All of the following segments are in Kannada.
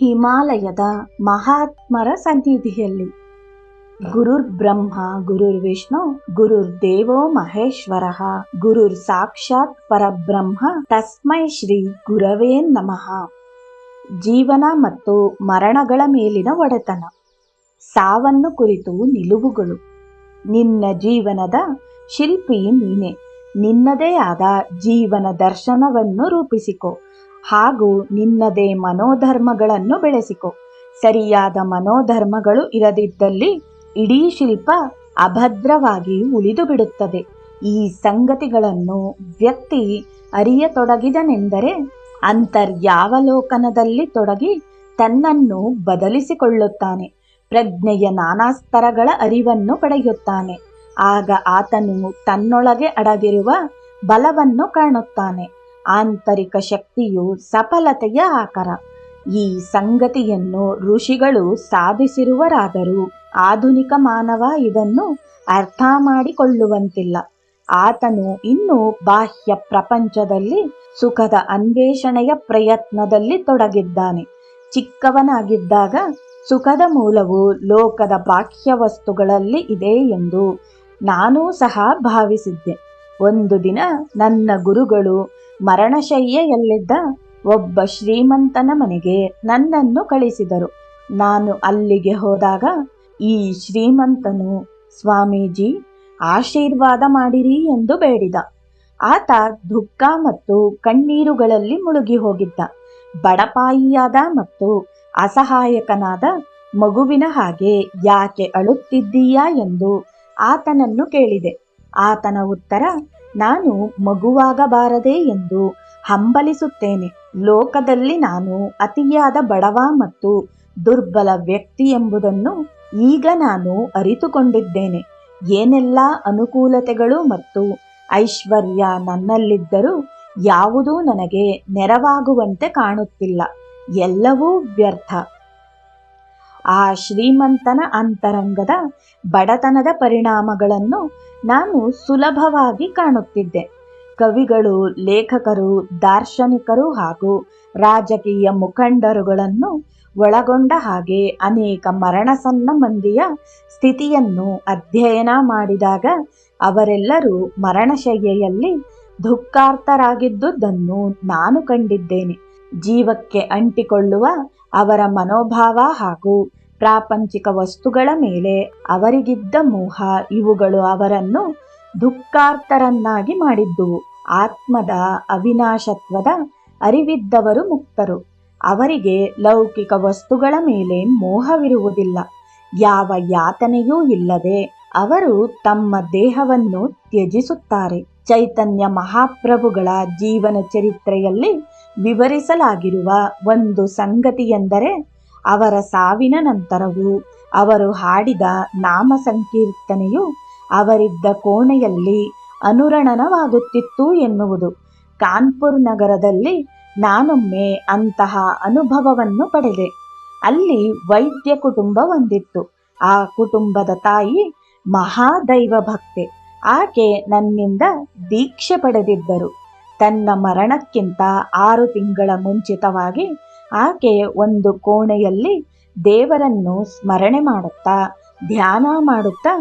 ಹಿಮಾಲಯದ ಮಹಾತ್ಮರ ಸನ್ನಿಧಿಯಲ್ಲಿ. ಗುರುರ್ ಬ್ರಹ್ಮ, ಗುರುರ್ ವಿಷ್ಣು, ಗುರುರ್ ದೇವೋ ಮಹೇಶ್ವರ, ಗುರುರ್ ಸಾಕ್ಷಾತ್ ಪರಬ್ರಹ್ಮ, ತಸ್ಮೈ ಶ್ರೀ ಗುರವೇ ನಮಃ. ಜೀವನ ಮತ್ತು ಮರಣಗಳ ಮೇಲಿನ ಒಡೆತನ. ಸಾವನ್ನು ಕುರಿತು ನಿಲುವುಗಳು. ನಿನ್ನ ಜೀವನದ ಶಿಲ್ಪಿ ನೀನೆ. ನಿನ್ನದೇ ಆದ ಜೀವನ ದರ್ಶನವನ್ನು ರೂಪಿಸಿಕೊ. ಹಾಗೂ ನಿನ್ನದೇ ಮನೋಧರ್ಮಗಳನ್ನು ಬೆಳೆಸಿಕೊ. ಸರಿಯಾದ ಮನೋಧರ್ಮಗಳು ಇರದಿದ್ದಲ್ಲಿ ಇಡೀ ಶಿಲ್ಪ ಅಭದ್ರವಾಗಿ ಉಳಿದು ಬಿಡುತ್ತದೆ ಈ ಸಂಗತಿಗಳನ್ನು ವ್ಯಕ್ತಿ ಅರಿಯತೊಡಗಿದನೆಂದರೆ ಅಂತರ್ಯಾವಲೋಕನದಲ್ಲಿ ತೊಡಗಿ ತನ್ನನ್ನು ಬದಲಿಸಿಕೊಳ್ಳುತ್ತಾನೆ. ಪ್ರಜ್ಞೆಯ ನಾನಾ ಸ್ತರಗಳ ಅರಿವನ್ನು ಪಡೆಯುತ್ತಾನೆ. ಆಗ ಆತನು ತನ್ನೊಳಗೆ ಅಡಗಿರುವ ಬಲವನ್ನು ಕಾಣುತ್ತಾನೆ. ಆಂತರಿಕ ಶಕ್ತಿಯು ಸಫಲತೆಯ ಆಕರ. ಈ ಸಂಗತಿಯನ್ನು ಋಷಿಗಳು ಸಾಧಿಸಿರುವರಾದರೂ ಆಧುನಿಕ ಮಾನವ ಇದನ್ನು ಅರ್ಥ ಮಾಡಿಕೊಳ್ಳುವಂತಿಲ್ಲ. ಆತನು ಇನ್ನು ಬಾಹ್ಯ ಪ್ರಪಂಚದಲ್ಲಿ ಸುಖದ ಅನ್ವೇಷಣೆಯ ಪ್ರಯತ್ನದಲ್ಲಿ ತೊಡಗಿದ್ದಾನೆ. ಚಿಕ್ಕವನಾಗಿದ್ದಾಗ ಸುಖದ ಮೂಲವು ಲೋಕದ ಬಾಹ್ಯ ವಸ್ತುಗಳಲ್ಲಿ ಇದೆ ಎಂದು ನಾನೂ ಸಹ ಭಾವಿಸಿದ್ದೆ. ಒಂದು ದಿನ ನನ್ನ ಗುರುಗಳು ಮರಣಶಯ್ಯೆಯಲ್ಲಿದ್ದ ಒಬ್ಬ ಶ್ರೀಮಂತನ ಮನೆಗೆ ನನ್ನನ್ನು ಕಳಿಸಿದರು. ನಾನು ಅಲ್ಲಿಗೆ ಹೋದಾಗ ಈ ಶ್ರೀಮಂತನು, ಸ್ವಾಮೀಜಿ, ಆಶೀರ್ವಾದ ಮಾಡಿರಿ ಎಂದು ಬೇಡಿದ. ಆತ ದುಃಖ ಮತ್ತು ಕಣ್ಣೀರುಗಳಲ್ಲಿ ಮುಳುಗಿ ಹೋಗಿದ್ದ. ಬಡಪಾಯಿಯಾದ ಮತ್ತು ಅಸಹಾಯಕನಾದ ಮಗುವಿನ ಹಾಗೆ ಯಾಕೆ ಅಳುತ್ತಿದ್ದೀಯಾ ಎಂದು ಆತನನ್ನು ಕೇಳಿದೆ. ಆತನ ಉತ್ತರ ನಾನು ಮಗುವಾಗಬಾರದೆ ಎಂದು ಹಂಬಲಿಸುತ್ತೇನೆ. ಲೋಕದಲ್ಲಿ ನಾನು ಅತಿಯಾದ ಬಡವ ಮತ್ತು ದುರ್ಬಲ ವ್ಯಕ್ತಿ ಎಂಬುದನ್ನು ಈಗ ನಾನು ಅರಿತುಕೊಂಡಿದ್ದೇನೆ. ಏನೆಲ್ಲ ಅನುಕೂಲತೆಗಳು ಮತ್ತು ಐಶ್ವರ್ಯ ನನ್ನಲ್ಲಿದ್ದರೂ ಯಾವುದೂ ನನಗೆ ನೆರವಾಗುವಂತೆ ಕಾಣುತ್ತಿಲ್ಲ. ಎಲ್ಲವೂ ವ್ಯರ್ಥ. ಆ ಶ್ರೀಮಂತನ ಅಂತರಂಗದ ಬಡತನದ ಪರಿಣಾಮಗಳನ್ನು ನಾನು ಸುಲಭವಾಗಿ ಕಾಣುತ್ತಿದ್ದೆ. ಕವಿಗಳು, ಲೇಖಕರು, ದಾರ್ಶನಿಕರು ಹಾಗೂ ರಾಜಕೀಯ ಮುಖಂಡರುಗಳನ್ನು ಒಳಗೊಂಡ ಹಾಗೆ ಅನೇಕ ಮರಣಸನ್ನ ಮಂದಿಯ ಸ್ಥಿತಿಯನ್ನು ಅಧ್ಯಯನ ಮಾಡಿದಾಗ ಅವರೆಲ್ಲರೂ ಮರಣಶೈಯಲ್ಲಿ ದುಃಖಾರ್ಥರಾಗಿದ್ದುದನ್ನು ನಾನು ಕಂಡಿದ್ದೇನೆ. ಜೀವಕ್ಕೆ ಅಂಟಿಕೊಳ್ಳುವ ಅವರ ಮನೋಭಾವ ಹಾಗೂ ಪ್ರಾಪಂಚಿಕ ವಸ್ತುಗಳ ಮೇಲೆ ಅವರಿಗಿದ್ದ ಮೋಹ, ಇವುಗಳು ಅವರನ್ನು ದುಃಖಾರ್ಥರನ್ನಾಗಿ ಮಾಡಿದ್ದುವು ಆತ್ಮದ ಅವಿನಾಶತ್ವದ ಅರಿವಿದ್ದವರು ಮುಕ್ತರು. ಅವರಿಗೆ ಲೌಕಿಕ ವಸ್ತುಗಳ ಮೇಲೆ ಮೋಹವಿರುವುದಿಲ್ಲ. ಯಾವ ಯಾತನೆಯೂ ಇಲ್ಲದೆ ಅವರು ತಮ್ಮ ದೇಹವನ್ನು ತ್ಯಜಿಸುತ್ತಾರೆ. ಚೈತನ್ಯ ಮಹಾಪ್ರಭುಗಳ ಜೀವನ ಚರಿತ್ರೆಯಲ್ಲಿ ವಿವರಿಸಲಾಗಿರುವ ಒಂದು ಸಂಗತಿಯೆಂದರೆ ಅವರ ಸಾವಿನ ನಂತರವೂ ಅವರು ಹಾಡಿದ ನಾಮ ಸಂಕೀರ್ತನೆಯು ಅವರಿದ್ದ ಕೋಣೆಯಲ್ಲಿ ಅನುರಣನವಾಗುತ್ತಿತ್ತು ಎನ್ನುವುದು. ಕಾನ್ಪುರ್ ನಗರದಲ್ಲಿ ನಾನೊಮ್ಮೆ ಅಂತಹ ಅನುಭವವನ್ನು ಪಡೆದೆ. ಅಲ್ಲಿ ವೈದ್ಯ ಕುಟುಂಬ ಹೊಂದಿತ್ತು. ಆ ಕುಟುಂಬದ ತಾಯಿ ಮಹಾದೈವ ಭಕ್ತೆ ಆಕೆ ನನ್ನಿಂದ ದೀಕ್ಷೆ ಪಡೆದಿದ್ದರು. ತನ್ನ ಮರಣಕ್ಕಿಂತ ಆರು ತಿಂಗಳ ಮುಂಚಿತವಾಗಿ ಆಕೆ ಒಂದು ಕೋಣೆಯಲ್ಲಿ ದೇವರನ್ನು ಸ್ಮರಣೆ ಮಾಡುತ್ತಾ, ಧ್ಯಾನ ಮಾಡುತ್ತಾ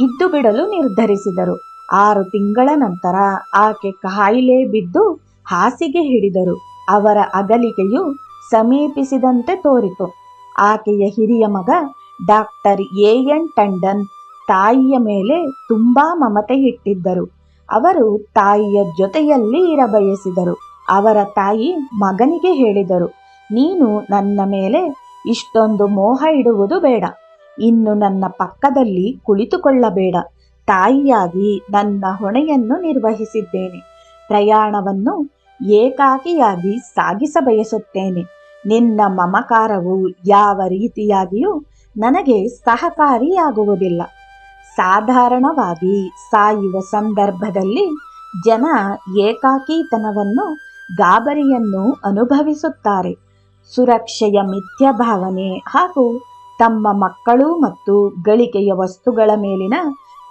ಇದ್ದು ಬಿಡಲು ನಿರ್ಧರಿಸಿದರು. ಆರು ತಿಂಗಳ ನಂತರ ಆಕೆ ಕಾಯಿಲೆ ಬಿದ್ದು ಹಾಸಿಗೆ ಹಿಡಿದರು. ಅವರ ಅಗಲಿಕೆಯು ಸಮೀಪಿಸಿದಂತೆ ತೋರಿತು. ಆಕೆಯ ಹಿರಿಯ ಮಗ ಡಾಕ್ಟರ್ ಎ ಎನ್ ಟಂಡನ್ ತಾಯಿಯ ಮೇಲೆ ತುಂಬಾ ಮಮತೆ ಇಟ್ಟಿದ್ದರು. ಅವರು ತಾಯಿಯ ಜೊತೆಯಲ್ಲಿ ಇರಬಯಸಿದರು. ಅವರ ತಾಯಿ ಮಗನಿಗೆ ಹೇಳಿದರು, ನೀನು ನನ್ನ ಮೇಲೆ ಇಷ್ಟೊಂದು ಮೋಹ ಇಡುವುದು ಬೇಡ. ಇನ್ನು ನನ್ನ ಪಕ್ಕದಲ್ಲಿ ಕುಳಿತುಕೊಳ್ಳಬೇಡ. ತಾಯಿಯಾಗಿ ನನ್ನ ಹೊಣೆಯನ್ನು ನಿರ್ವಹಿಸಿದ್ದೇನೆ. ಪ್ರಯಾಣವನ್ನು ಏಕಾಕಿಯಾಗಿ ಸಾಗಿಸಬಯಸುತ್ತೇನೆ. ನಿನ್ನ ಮಮಕಾರವು ಯಾವ ರೀತಿಯಾಗಿಯೂ ನನಗೆ ಸಹಕಾರಿಯಾಗುವುದಿಲ್ಲ. ಸಾಧಾರಣವಾಗಿ ಸಾಯುವ ಸಂದರ್ಭದಲ್ಲಿ ಜನ ಏಕಾಕಿತನವನ್ನು, ಗಾಬರಿಯನ್ನು ಅನುಭವಿಸುತ್ತಾರೆ. ಸುರಕ್ಷೆಯ ಮಿಥ್ಯ ಭಾವನೆ ಹಾಗೂ ತಮ್ಮ ಮಕ್ಕಳು ಮತ್ತು ಗಳಿಕೆಯ ವಸ್ತುಗಳ ಮೇಲಿನ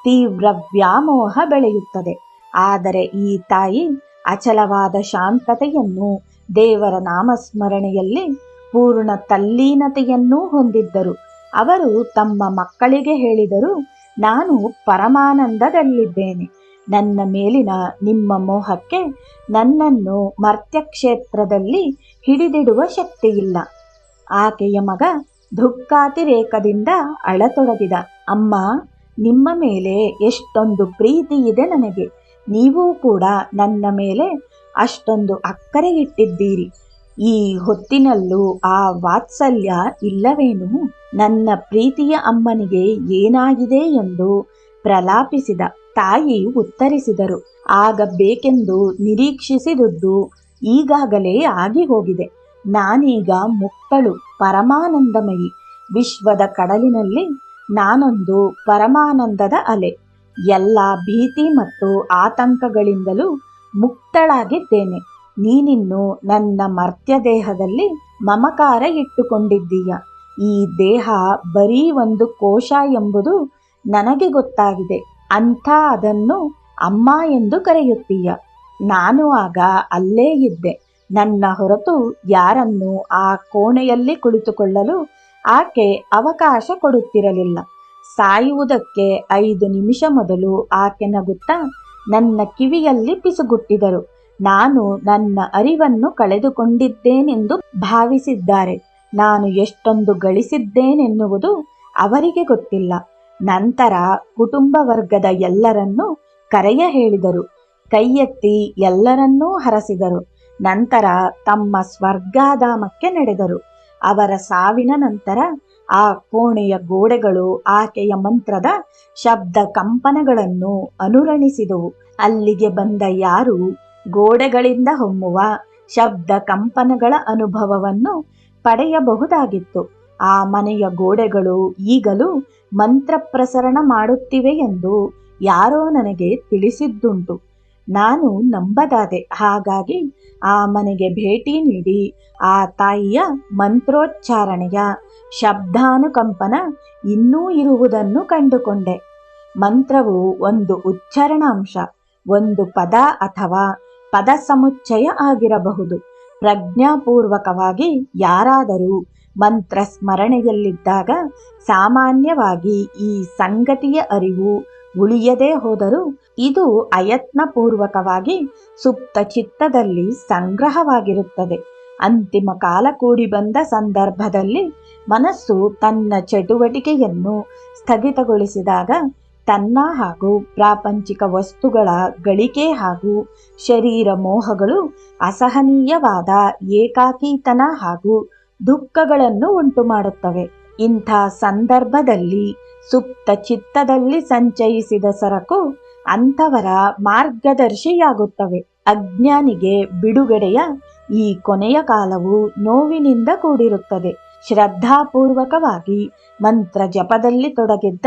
ತೀವ್ರ ವ್ಯಾಮೋಹ ಬೆಳೆಯುತ್ತದೆ. ಆದರೆ ಈ ತಾಯಿ ಅಚಲವಾದ ಶಾಂತತೆಯನ್ನು ದೇವರ ನಾಮಸ್ಮರಣೆಯಲ್ಲಿ, ಪೂರ್ಣ ತಲ್ಲೀನತೆಯನ್ನೂ ಹೊಂದಿದ್ದರು. ಅವರು ತಮ್ಮ ಮಕ್ಕಳಿಗೆ ಹೇಳಿದರು ನಾನು ಪರಮಾನಂದದಲ್ಲಿದ್ದೇನೆ. ನನ್ನ ಮೇಲಿನ ನಿಮ್ಮ ಮೋಹಕ್ಕೆ ನನ್ನನ್ನು ಮರ್ತ್ಯ ಕ್ಷೇತ್ರದಲ್ಲಿ ಹಿಡಿದಿಡುವ ಶಕ್ತಿಯಿಲ್ಲ. ಆಕೆಯ ಮಗ ದುಃಖಾತಿರೇಕದಿಂದ ಅಳತೊಡಗಿದ, ಅಮ್ಮ, ನಿಮ್ಮ ಮೇಲೆ ಎಷ್ಟೊಂದು ಪ್ರೀತಿ ಇದೆ ನನಗೆ. ನೀವೂ ಕೂಡ ನನ್ನ ಮೇಲೆ ಅಷ್ಟೊಂದು ಅಕ್ಕರೆ ಇಟ್ಟಿದ್ದೀರಿ ಈ ಹೊತ್ತಿನಲ್ಲೂ ಆ ವಾತ್ಸಲ್ಯ ಇಲ್ಲವೇನು? ನನ್ನ ಪ್ರೀತಿಯ ಅಮ್ಮನಿಗೆ ಏನಾಗಿದೆ ಎಂದು ಪ್ರಲಾಪಿಸಿದ ತಾಯಿ ಉತ್ತರಿಸಿದರು. ಆಗ ಬೇಕೆಂದು ನಿರೀಕ್ಷಿಸಿದುದು ಈಗಾಗಲೇ ಆಗಿ ಹೋಗಿದೆ. ನಾನೀಗ ಮುಕ್ತಳು ಪರಮಾನಂದಮಯಿ. ವಿಶ್ವದ ಕಡಲಿನಲ್ಲಿ ನಾನೊಂದು ಪರಮಾನಂದದ ಅಲೆ. ಎಲ್ಲ ಭೀತಿ ಮತ್ತು ಆತಂಕಗಳಿಂದಲೂ ಮುಕ್ತಳಾಗಿದ್ದೇನೆ. ನೀನಿನ್ನು ನನ್ನ ಮರ್ತ್ಯ ದೇಹದಲ್ಲಿ ಮಮಕಾರ ಇಟ್ಟುಕೊಂಡಿದ್ದೀಯ. ಈ ದೇಹ ಬರೀ ಒಂದು ಕೋಶ ಎಂಬುದು ನನಗೆ ಗೊತ್ತಾಗಿದೆ. ಅಂಥ ಅದನ್ನು ಅಮ್ಮ ಎಂದು ಕರೆಯುತ್ತೀಯ. ನಾನು ಆಗ ಅಲ್ಲೇ ಇದ್ದೆ. ನನ್ನ ಹೊರತು ಯಾರನ್ನು ಆ ಕೋಣೆಯಲ್ಲಿ ಕುಳಿತುಕೊಳ್ಳಲು ಆಕೆ ಅವಕಾಶ ಕೊಡುತ್ತಿರಲಿಲ್ಲ. ಸಾಯುವುದಕ್ಕೆ ಐದು ನಿಮಿಷ ಮೊದಲು ಆಕೆ ನಗುತ್ತಾ ನನ್ನ ಕಿವಿಯಲ್ಲಿ ಪಿಸುಗುಟ್ಟಿದರು. ನಾನು ನನ್ನ ಅರಿವನ್ನು ಕಳೆದುಕೊಂಡಿದ್ದೇನೆಂದು ಭಾವಿಸಿದ್ದಾರೆ. ನಾನು ಎಷ್ಟೊಂದು ಗಳಿಸಿದ್ದೇನೆನ್ನುವುದು ಅವರಿಗೆ ಗೊತ್ತಿಲ್ಲ. ನಂತರ ಕುಟುಂಬ ವರ್ಗದ ಎಲ್ಲರನ್ನೂ ಕರೆಯ ಹೇಳಿದರು. ಕೈ ಎತ್ತಿ ಎಲ್ಲರನ್ನೂ ಹರಸಿದರು. ನಂತರ ತಮ್ಮ ಸ್ವರ್ಗಾಧಾಮಕ್ಕೆ ನಡೆದರು. ಅವರ ಸಾವಿನ ನಂತರ ಆ ಕೋಣೆಯ ಗೋಡೆಗಳು, ಆಕೆಯ ಮಂತ್ರದ ಶಬ್ದ ಕಂಪನಗಳನ್ನು ಅನುರಣಿಸಿದವು. ಅಲ್ಲಿಗೆ ಬಂದ ಯಾರು ಗೋಡೆಗಳಿಂದ ಹೊಮ್ಮುವ ಶಬ್ದ ಕಂಪನಗಳ ಅನುಭವವನ್ನು ಪಡೆಯಬಹುದಾಗಿತ್ತು. ಆ ಮನೆಯ ಗೋಡೆಗಳು ಈಗಲೂ ಮಂತ್ರ ಪ್ರಸರಣ ಮಾಡುತ್ತಿವೆ ಎಂದು ಯಾರೋ ನನಗೆ ತಿಳಿಸಿದ್ದುಂಟು. ನಾನು ನಂಬದಾದೆ. ಹಾಗಾಗಿ ಆ ಮನೆಗೆ ಭೇಟಿ ನೀಡಿ ಆ ತಾಯಿಯ ಮಂತ್ರೋಚ್ಚಾರಣೆಯ ಶಬ್ದಾನುಕಂಪನ ಇನ್ನೂ ಇರುವುದನ್ನು ಕಂಡುಕೊಂಡೆ. ಮಂತ್ರವು ಒಂದು ಉಚ್ಚಾರಣಾಂಶ, ಒಂದು ಪದ ಅಥವಾ ಪದ ಸಮುಚ್ಚಯ ಆಗಿರಬಹುದು. ಪ್ರಜ್ಞಾಪೂರ್ವಕವಾಗಿ ಯಾರಾದರೂ ಮಂತ್ರ ಸ್ಮರಣೆಯಲ್ಲಿದ್ದಾಗ ಸಾಮಾನ್ಯವಾಗಿ ಈ ಸಂಗತಿಯ ಅರಿವು ಉಳಿಯದೇ ಹೋದರೂ ಇದು ಅಯತ್ನಪೂರ್ವಕವಾಗಿ ಸುಪ್ತ ಚಿತ್ತದಲ್ಲಿ ಸಂಗ್ರಹವಾಗಿರುತ್ತದೆ. ಅಂತಿಮ ಕಾಲ ಕೂಡಿ ಬಂದ ಸಂದರ್ಭದಲ್ಲಿ ಮನಸ್ಸು ತನ್ನ ಚಟುವಟಿಕೆಯನ್ನು ಸ್ಥಗಿತಗೊಳಿಸಿದಾಗ ತನ್ನ ಹಾಗೂ ಪ್ರಾಪಂಚಿಕ ವಸ್ತುಗಳ ಗಳಿಕೆ ಹಾಗೂ ಶರೀರ ಮೋಹಗಳು ಅಸಹನೀಯವಾದ ಏಕಾಕೀತನ ಹಾಗೂ ದುಃಖಗಳನ್ನು ಉಂಟು ಮಾಡುತ್ತವೆ ಇಂಥ ಸಂದರ್ಭದಲ್ಲಿ ಸುಪ್ತ ಚಿತ್ತದಲ್ಲಿ ಸಂಚಯಿಸಿದ ಸರಕು ಅಂಥವರ ಮಾರ್ಗದರ್ಶಿಯಾಗುತ್ತವೆ. ಅಜ್ಞಾನಿಗೆ ಬಿಡುಗಡೆಯ ಈ ಕೊನೆಯ ಕಾಲವು ನೋವಿನಿಂದ ಕೂಡಿರುತ್ತದೆ. ಶ್ರದ್ಧಾಪೂರ್ವಕವಾಗಿ ಮಂತ್ರ ಜಪದಲ್ಲಿ ತೊಡಗಿದ್ದ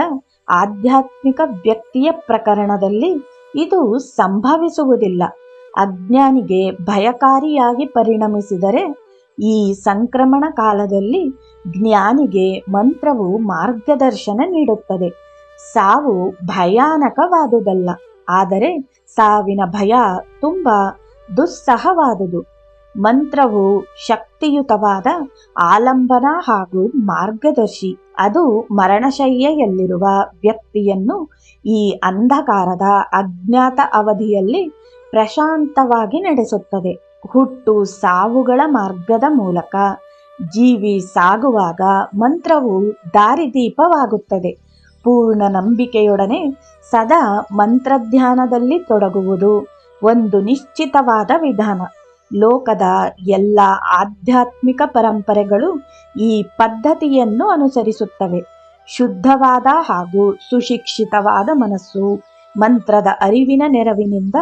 ಆಧ್ಯಾತ್ಮಿಕ ವ್ಯಕ್ತಿಯ ಪ್ರಕರಣದಲ್ಲಿ ಇದು ಸಂಭವಿಸುವುದಿಲ್ಲ. ಅಜ್ಞಾನಿಗೆ ಭಯಕಾರಿಯಾಗಿ ಪರಿಣಮಿಸಿದರೆ ಈ ಸಂಕ್ರಮಣ ಕಾಲದಲ್ಲಿ ಜ್ಞಾನಿಗೆ ಮಂತ್ರವು ಮಾರ್ಗದರ್ಶನ ನೀಡುತ್ತದೆ. ಸಾವು ಭಯಾನಕವಾದುದಲ್ಲ, ಆದರೆ ಸಾವಿನ ಭಯ ತುಂಬ ದುಸ್ಸಹವಾದುದು. ಮಂತ್ರವು ಶಕ್ತಿಯುತವಾದ ಆಲಂಬನ ಹಾಗೂ ಮಾರ್ಗದರ್ಶಿ. ಅದು ಮರಣಶಯ್ಯೆಯಲ್ಲಿರುವ ವ್ಯಕ್ತಿಯನ್ನು ಈ ಅಂಧಕಾರದ ಅಜ್ಞಾತ ಅವಧಿಯಲ್ಲಿ ಪ್ರಶಾಂತವಾಗಿ ನಡೆಸುತ್ತದೆ. ಹುಟ್ಟು ಸಾವುಗಳ ಮಾರ್ಗದ ಮೂಲಕ ಜೀವಿ ಸಾಗುವಾಗ ಮಂತ್ರವು ದಾರಿದೀಪವಾಗುತ್ತದೆ. ಪೂರ್ಣ ನಂಬಿಕೆಯೊಡನೆ ಸದಾ ಮಂತ್ರಧ್ಯಾನದಲ್ಲಿ ತೊಡಗುವುದು ಒಂದು ನಿಶ್ಚಿತವಾದ ವಿಧಾನ. ಲೋಕದ ಎಲ್ಲ ಆಧ್ಯಾತ್ಮಿಕ ಪರಂಪರೆಗಳು ಈ ಪದ್ಧತಿಯನ್ನು ಅನುಸರಿಸುತ್ತವೆ. ಶುದ್ಧವಾದ ಹಾಗೂ ಸುಶಿಕ್ಷಿತವಾದ ಮನಸ್ಸು, ಮಂತ್ರದ ಅರಿವಿನ ನೆರವಿನಿಂದ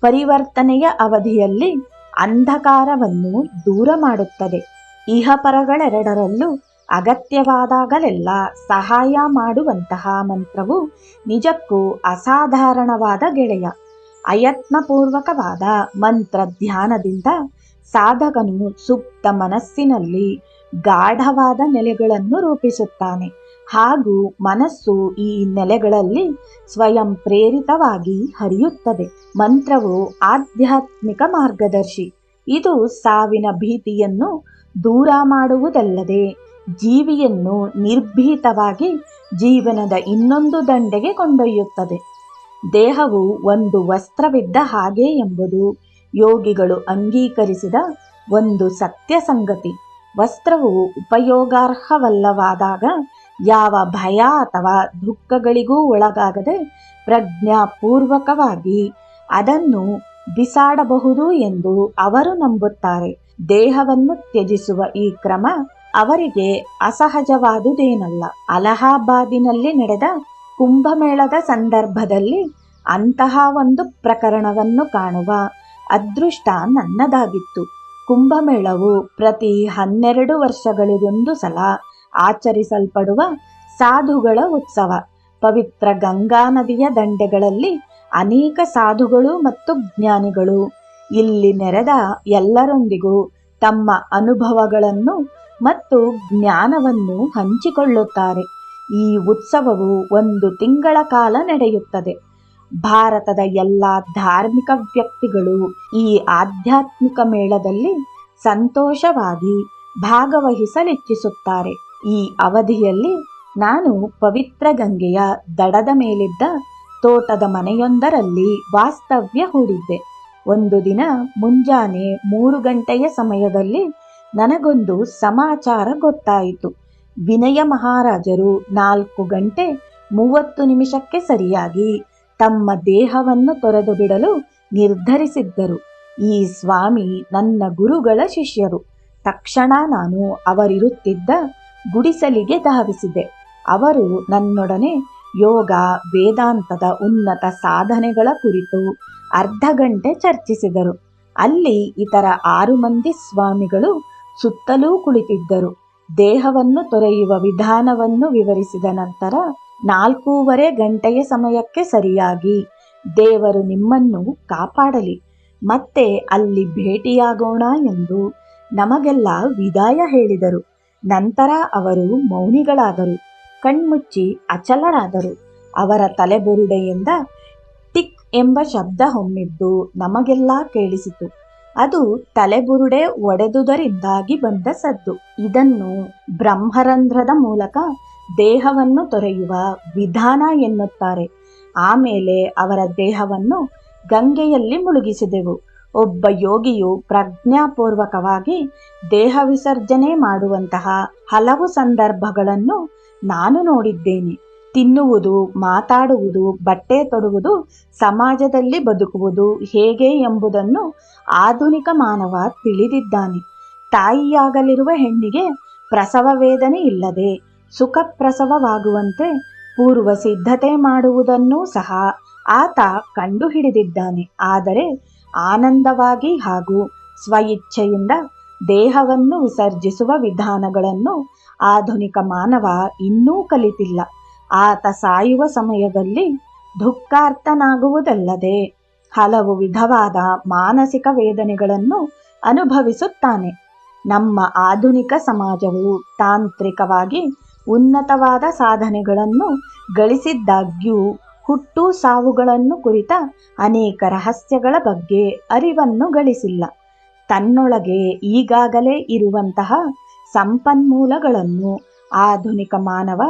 ಪರಿವರ್ತನೆಯ ಅವಧಿಯಲ್ಲಿ ಅಂಧಕಾರವನ್ನು ದೂರ ಮಾಡುತ್ತದೆ. ಇಹಪರಗಳೆರಡರಲ್ಲೂ ಅಗತ್ಯವಾದಾಗಲೆಲ್ಲ ಸಹಾಯ ಮಾಡುವಂತಹ ಮಂತ್ರವು ನಿಜಕ್ಕೂ ಅಸಾಧಾರಣವಾದ ಗೆಳೆಯ. ಅಯತ್ನಪೂರ್ವಕವಾದ ಮಂತ್ರ ಧ್ಯಾನದಿಂದ ಸಾಧಕನು ಸುಪ್ತ ಮನಸ್ಸಿನಲ್ಲಿ ಗಾಢವಾದ ನೆಲೆಗಳನ್ನು ರೂಪಿಸುತ್ತಾನೆ. ಹಾಗೂ ಮನಸ್ಸು ಈ ನೆಲೆಗಳಲ್ಲಿ ಸ್ವಯಂ ಪ್ರೇರಿತವಾಗಿ ಹರಿಯುತ್ತದೆ. ಮಂತ್ರವು ಆಧ್ಯಾತ್ಮಿಕ ಮಾರ್ಗದರ್ಶಿ. ಇದು ಸಾವಿನ ಭೀತಿಯನ್ನು ದೂರ ಮಾಡುವುದಲ್ಲದೆ ಜೀವಿಯನ್ನು ನಿರ್ಭೀತವಾಗಿ ಜೀವನದ ಇನ್ನೊಂದು ದಂಡೆಗೆ ಕೊಂಡೊಯ್ಯುತ್ತದೆ. ದೇಹವು ಒಂದು ವಸ್ತ್ರವಿದ್ದ ಹಾಗೆ ಎಂಬುದು ಯೋಗಿಗಳು ಅಂಗೀಕರಿಸಿದ ಒಂದು ಸತ್ಯ ಸಂಗತಿ ವಸ್ತ್ರವು ಉಪಯೋಗಾರ್ಹವಲ್ಲವಾದಾಗ ಯಾವ ಭಯ ಅಥವಾ ದುಃಖಗಳಿಗೂ ಒಳಗಾಗದೆ ಪ್ರಜ್ಞಾಪೂರ್ವಕವಾಗಿ ಅದನ್ನು ಬಿಸಾಡಬಹುದು ಎಂದು ಅವರು ನಂಬುತ್ತಾರೆ. ದೇಹವನ್ನು ತ್ಯಜಿಸುವ ಈ ಕ್ರಮ ಅವರಿಗೆ ಅಸಹಜವಾದುದೇನಲ್ಲ. ಅಲಹಾಬಾದಿನಲ್ಲಿ ನಡೆದ ಕುಂಭಮೇಳದ ಸಂದರ್ಭದಲ್ಲಿ ಅಂತಹ ಒಂದು ಪ್ರಕರಣವನ್ನು ಕಾಣುವ ಅದೃಷ್ಟ ನನ್ನದಾಗಿತ್ತು. ಕುಂಭಮೇಳವು ಪ್ರತಿ ಹನ್ನೆರಡು ವರ್ಷಗಳಿಗೊಂದು ಸಲ ಆಚರಿಸಲ್ಪಡುವ ಸಾಧುಗಳ ಉತ್ಸವ. ಪವಿತ್ರ ಗಂಗಾ ನದಿಯ ದಂಡೆಗಳಲ್ಲಿ ಅನೇಕ ಸಾಧುಗಳು ಮತ್ತು ಜ್ಞಾನಿಗಳು ಇಲ್ಲಿ ನೆರೆದ ಎಲ್ಲರೊಂದಿಗೂ ತಮ್ಮ ಅನುಭವಗಳನ್ನು ಮತ್ತು ಜ್ಞಾನವನ್ನು ಹಂಚಿಕೊಳ್ಳುತ್ತಾರೆ. ಈ ಉತ್ಸವವು ಒಂದು ತಿಂಗಳ ಕಾಲ ನಡೆಯುತ್ತದೆ. ಭಾರತದ ಎಲ್ಲ ಧಾರ್ಮಿಕ ವ್ಯಕ್ತಿಗಳು ಈ ಆಧ್ಯಾತ್ಮಿಕ ಮೇಳದಲ್ಲಿ ಸಂತೋಷವಾಗಿ ಭಾಗವಹಿಸಲಿಚ್ಛಿಸುತ್ತಾರೆ. ಈ ಅವಧಿಯಲ್ಲಿ ನಾನು ಪವಿತ್ರ ಗಂಗೆಯ ದಡದ ಮೇಲಿದ್ದ ತೋಟದ ಮನೆಯೊಂದರಲ್ಲಿ ವಾಸ್ತವ್ಯ ಹೂಡಿದ್ದೆ. ಒಂದು ದಿನ ಮುಂಜಾನೆ ಮೂರು ಗಂಟೆಯ ಸಮಯದಲ್ಲಿ ನನಗೊಂದು ಸಮಾಚಾರ ಗೊತ್ತಾಯಿತು. ವಿನಯ ಮಹಾರಾಜರು ನಾಲ್ಕು ಗಂಟೆ ಮೂವತ್ತು ನಿಮಿಷಕ್ಕೆ ಸರಿಯಾಗಿ ತಮ್ಮ ದೇಹವನ್ನು ತೊರೆದು ಬಿಡಲು ನಿರ್ಧರಿಸಿದ್ದರು. ಈ ಸ್ವಾಮಿ ನನ್ನ ಗುರುಗಳ ಶಿಷ್ಯರು. ತಕ್ಷಣ ನಾನು ಅವರಿರುತ್ತಿದ್ದ ಗುಡಿಸಲಿಗೆ ಧಾವಿಸಿದೆ. ಅವರು ನನ್ನೊಡನೆ ಯೋಗ, ವೇದಾಂತದ ಉನ್ನತ ಸಾಧನೆಗಳ ಕುರಿತು ಅರ್ಧ ಗಂಟೆ ಚರ್ಚಿಸಿದರು. ಅಲ್ಲಿ ಇತರ ಆರು ಮಂದಿ ಸ್ವಾಮಿಗಳು ಸುತ್ತಲೂ ಕುಳಿತಿದ್ದರು. ದೇಹವನ್ನು ತೊರೆಯುವ ವಿಧಾನವನ್ನು ವಿವರಿಸಿದ ನಂತರ ನಾಲ್ಕೂವರೆ ಗಂಟೆಯ ಸಮಯಕ್ಕೆ ಸರಿಯಾಗಿ ದೇವರು ನಿಮ್ಮನ್ನು ಕಾಪಾಡಲಿ, ಮತ್ತೆ ಅಲ್ಲಿ ಭೇಟಿಯಾಗೋಣ ಎಂದು ನಮಗೆಲ್ಲ ವಿದಾಯ ಹೇಳಿದರು. ನಂತರ ಅವರು ಮೌನಿಗಳಾದರು, ಕಣ್ಮುಚ್ಚಿ ಅಚಲರಾದರು. ಅವರ ತಲೆಬುರುಡೆಯಿಂದ ಟಿಕ್ ಎಂಬ ಶಬ್ದ ಹೊಮ್ಮಿದ್ದು ನಮಗೆಲ್ಲ ಕೇಳಿಸಿತು. ಅದು ತಲೆಬುರುಡೆ ಒಡೆದುದರಿಂದಾಗಿ ಬಂದ ಸದ್ದು. ಇದನ್ನು ಬ್ರಹ್ಮರಂಧ್ರದ ಮೂಲಕ ದೇಹವನ್ನು ತೊರೆಯುವ ವಿಧಾನ ಎನ್ನುತ್ತಾರೆ. ಆಮೇಲೆ ಅವರ ದೇಹವನ್ನು ಗಂಗೆಯಲ್ಲಿ ಮುಳುಗಿಸಿದೆವು. ಒಬ್ಬ ಯೋಗಿಯು ಪ್ರಜ್ಞಾಪೂರ್ವಕವಾಗಿ ದೇಹ ವಿಸರ್ಜನೆ ಮಾಡುವಂತಹ ಹಲವು ಸಂದರ್ಭಗಳನ್ನು ನಾನು ನೋಡಿದ್ದೇನೆ. ತಿನ್ನುವುದು, ಮಾತಾಡುವುದು, ಬಟ್ಟೆ ತೊಡುವುದು, ಸಮಾಜದಲ್ಲಿ ಬದುಕುವುದು ಹೇಗೆ ಎಂಬುದನ್ನು ಆಧುನಿಕ ಮಾನವ ತಿಳಿದಿದ್ದಾನೆ. ತಾಯಿಯಾಗಲಿರುವ ಹೆಣ್ಣಿಗೆ ಪ್ರಸವ ವೇದನೆ ಇಲ್ಲದೆ ಸುಖ ಪ್ರಸವವಾಗುವಂತೆ ಪೂರ್ವ ಸಿದ್ಧತೆ ಮಾಡುವುದನ್ನೂ ಸಹ ಆತ ಕಂಡುಹಿಡಿದಿದ್ದಾನೆ. ಆದರೆ ಆನಂದವಾಗಿ ಹಾಗೂ ಸ್ವಇಚ್ಛೆಯಿಂದ ದೇಹವನ್ನು ವಿಸರ್ಜಿಸುವ ವಿಧಾನಗಳನ್ನು ಆಧುನಿಕ ಮಾನವ ಇನ್ನೂ ಕಲಿತಿಲ್ಲ. ಆತ ಸಾಯುವ ಸಮಯದಲ್ಲಿ ದುಃಖಾರ್ಥನಾಗುವುದಲ್ಲದೆ ಹಲವು ವಿಧವಾದ ಮಾನಸಿಕ ವೇದನೆಗಳನ್ನು ಅನುಭವಿಸುತ್ತಾನೆ. ನಮ್ಮ ಆಧುನಿಕ ಸಮಾಜವು ತಾಂತ್ರಿಕವಾಗಿ ಉನ್ನತವಾದ ಸಾಧನೆಗಳನ್ನು ಗಳಿಸಿದ್ದಾಗ್ಯೂ ಹುಟ್ಟು ಸಾವುಗಳನ್ನು ಕುರಿತ ಅನೇಕ ರಹಸ್ಯಗಳ ಬಗ್ಗೆ ಅರಿವನ್ನು ಗಳಿಸಿಲ್ಲ. ತನ್ನೊಳಗೆ ಈಗಾಗಲೇ ಇರುವಂತಹ ಸಂಪನ್ಮೂಲಗಳನ್ನು ಆಧುನಿಕ ಮಾನವ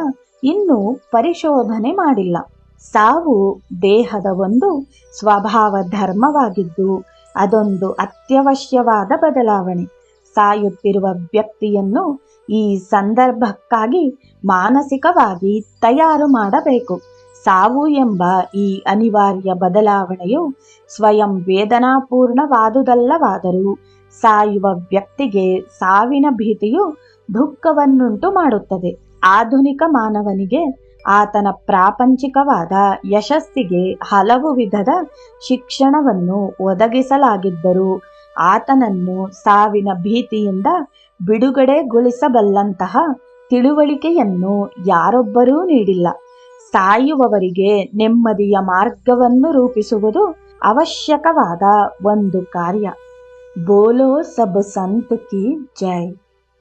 ಇನ್ನೂ ಪರಿಶೋಧನೆ ಮಾಡಿಲ್ಲ. ಸಾವು ದೇಹದ ಒಂದು ಸ್ವಭಾವ ಧರ್ಮವಾಗಿದ್ದು, ಅದೊಂದು ಅತ್ಯವಶ್ಯವಾದ ಬದಲಾವಣೆ. ಸಾಯುತ್ತಿರುವ ವ್ಯಕ್ತಿಯನ್ನು ಈ ಸಂದರ್ಭಕ್ಕಾಗಿ ಮಾನಸಿಕವಾಗಿ ತಯಾರು ಮಾಡಬೇಕು. ಸಾವು ಎಂಬ ಈ ಅನಿವಾರ್ಯ ಬದಲಾವಣೆಯು ಸ್ವಯಂ ವೇದನಾಪೂರ್ಣವಾದುದಲ್ಲವಾದರೂ ಸಾಯುವ ವ್ಯಕ್ತಿಗೆ ಸಾವಿನ ಭೀತಿಯು ದುಃಖವನ್ನುಂಟು ಮಾಡುತ್ತದೆ. ಆಧುನಿಕ ಮಾನವನಿಗೆ ಆತನ ಪ್ರಾಪಂಚಿಕವಾದ ಯಶಸ್ಸಿಗೆ ಹಲವು ವಿಧದ ಶಿಕ್ಷಣವನ್ನು ಒದಗಿಸಲಾಗಿದ್ದರೂ ಆತನನ್ನು ಸಾವಿನ ಭೀತಿಯಿಂದ ಬಿಡುಗಡೆಗೊಳಿಸಬಲ್ಲಂತಹ ತಿಳುವಳಿಕೆಯನ್ನು ಯಾರೊಬ್ಬರೂ ನೀಡಿಲ್ಲ. ಸಾಯುವವರಿಗೆ ನೆಮ್ಮದಿಯ ಮಾರ್ಗವನ್ನು ರೂಪಿಸುವುದು ಅವಶ್ಯಕವಾದ ಒಂದು ಕಾರ್ಯ. ಬೋಲೋ ಸಬ್ ಸಂತ ಕಿ ಜೈ.